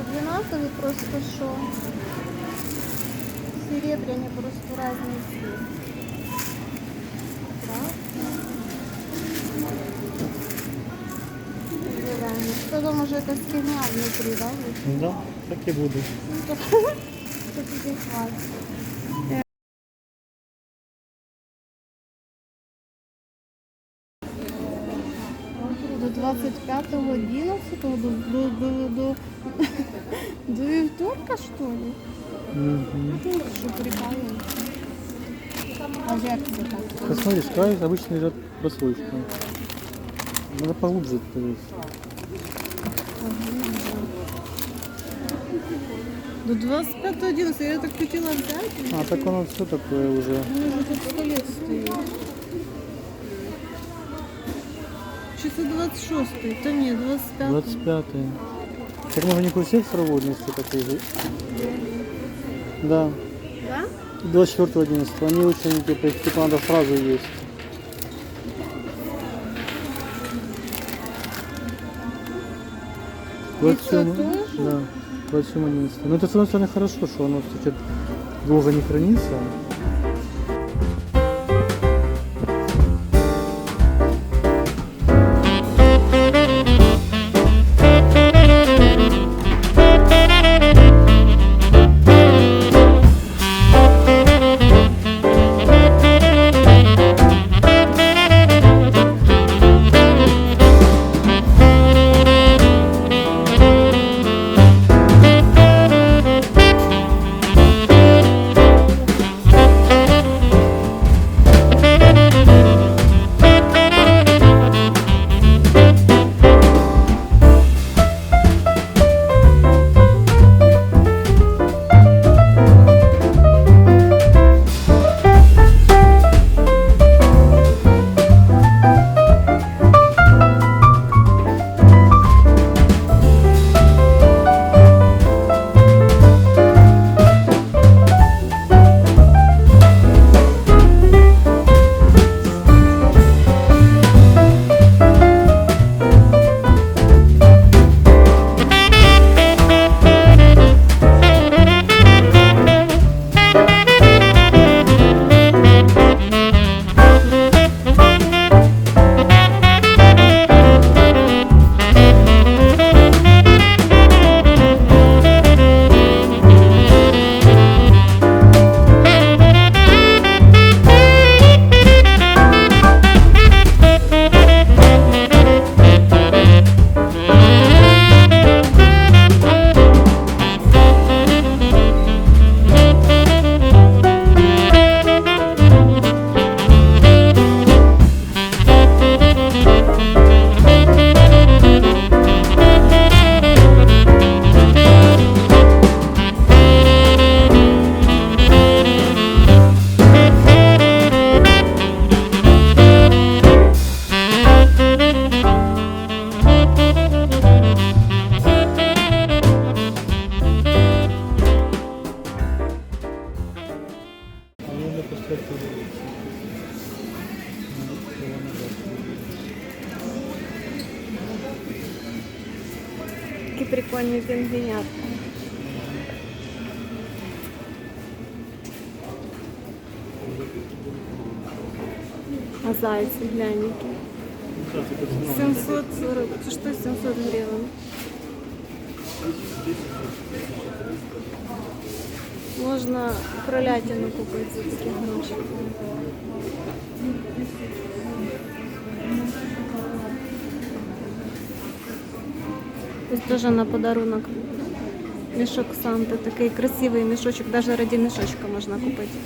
Одинакові просто що. Серебряні просто разные цвет. Красный. Зеленый. Кто думает, что это скиня внутри, да? вот? Да, так і буде. Что здесь хватит? До 25-го 11 до, до, до, до, до вівторка, що ли? Мгм. Що прикалується? А як це так? Посмотри, с краю обычно лежат прослойки. Надо поглубже то есть. До 25 11 я так хотіла взяти. А, так оно все такое уже. Воно вже тут 100 лет стоїть. Це 26-й? Та ні, 25-й. 25 Так можно не всех сыроводности такой же. Да. Да? 24 11 Они очень, типа, их типа надо сразу есть. 27, тоже? да, 27 11 Но это с одной стороны хорошо, что оно кстати, долго не хранится. Такі прикольні пінгвінятка. А зайці глянь які. 740, це що 700 гривень. Можна кролятину купити за такі гроші. Ось теж на подарунок. Мішок Санти, такий красивий мішочок, навіть раді мішочка можна купити.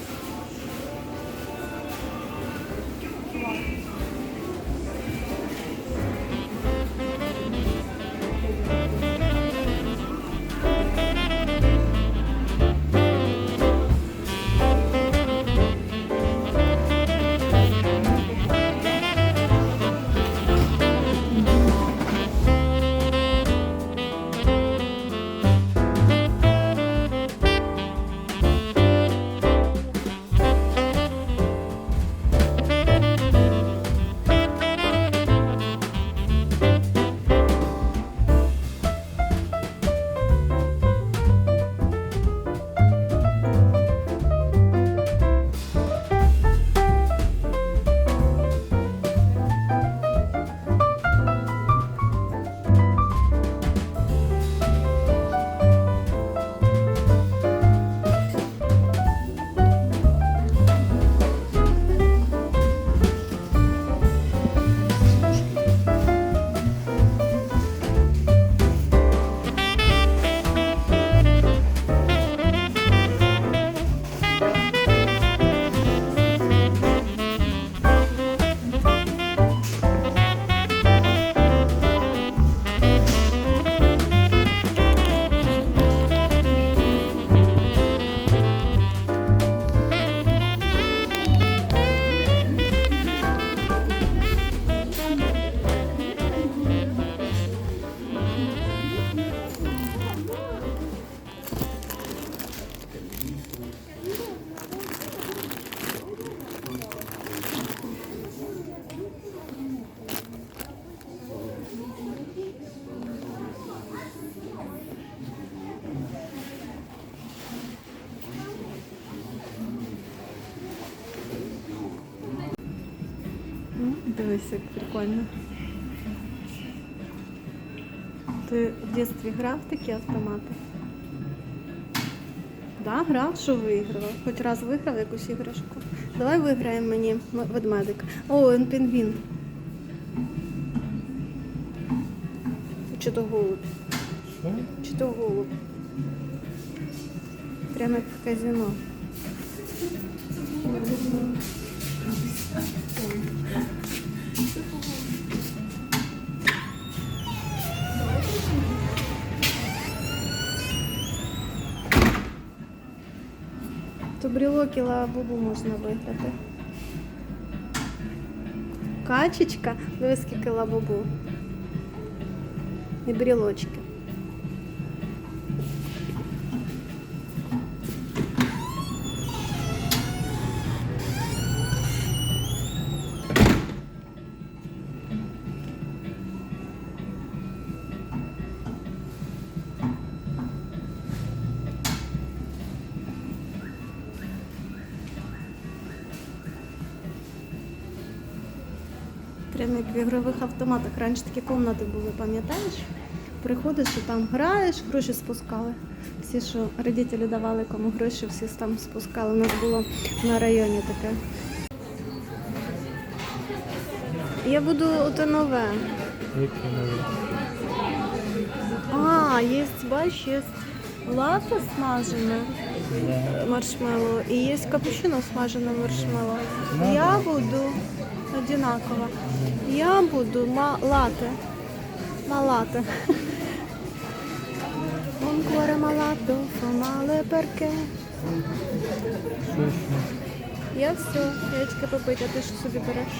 Дивись, як прикольно. Ти в дитинстві грав в такі автомати? Да, грав, що виграв? Хоч раз виграв якусь іграшку. Давай виграємо мені ведмедик. О, він пінгвін. Чи то голубь? Що? Чи то голубь? Прямо як в казино. брілок і лабубу можна виграти. Качечка, дивись скільки лабубу. І брілочки. Прямо як в ігрових автоматах. Раніше такі кімнати були, пам'ятаєш? Приходиш і там граєш, гроші спускали. Всі, що родителі давали кому гроші, всі там спускали. У нас було на районі таке. Я буду оте нове. А, є, бачиш, є лата смажене Да. маршмеллоу і є капучино смажене маршмеллоу. Я буду Одинаково. Я буду малати. Малати. Гонкоре малато, фомале перке. Я все, яєчка попити, ти що собі береш?